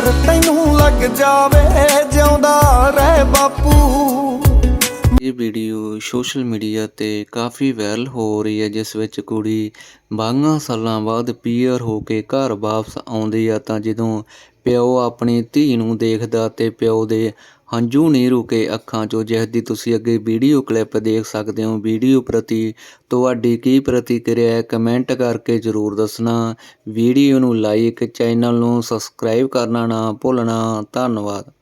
ਉਮਰ ਤੈਨੂੰ ਲੱਗ ਜਾਵੇ, ਜਿਉਂਦਾ ਰਹਿ ਬਾਪੂ। ਇਹ ਵੀਡੀਓ ਸੋਸ਼ਲ ਮੀਡੀਆ ਤੇ ਕਾਫੀ ਵਾਇਰਲ ਹੋ ਰਹੀ ਹੈ, ਜਿਸ ਵਿੱਚ ਕੁੜੀ 22 ਸਾਲਾਂ ਬਾਅਦ ਪੀਅਰ ਹੋ ਕੇ ਘਰ ਵਾਪਸ ਆਉਂਦੀ ਆ, ਤਾਂ ਜਦੋਂ ਪਿਓ ਆਪਣੀ ਧੀ ਨੂੰ ਦੇਖਦਾ ਤੇ ਪਿਓ ਦੇ ਹੰਝੂ ਨਹੀਂ ਰੁਕੇ ਅੱਖਾਂ 'ਚੋਂ ਜਿਸ ਦੀ ਤੁਸੀਂ ਅੱਗੇ ਵੀਡੀਓ ਕਲਿੱਪ ਦੇਖ ਸਕਦੇ ਹੋ। ਵੀਡੀਓ ਪ੍ਰਤੀ ਤੁਹਾਡੀ ਕੀ ਪ੍ਰਤੀਕਿਰਿਆ ਹੈ, ਕਮੈਂਟ ਕਰਕੇ ਜ਼ਰੂਰ ਦੱਸਣਾ। ਵੀਡੀਓ ਨੂੰ ਲਾਈਕ, ਚੈਨਲ ਨੂੰ ਸਬਸਕ੍ਰਾਈਬ ਕਰਨਾ ਨਾ ਭੁੱਲਣਾ। ਧੰਨਵਾਦ।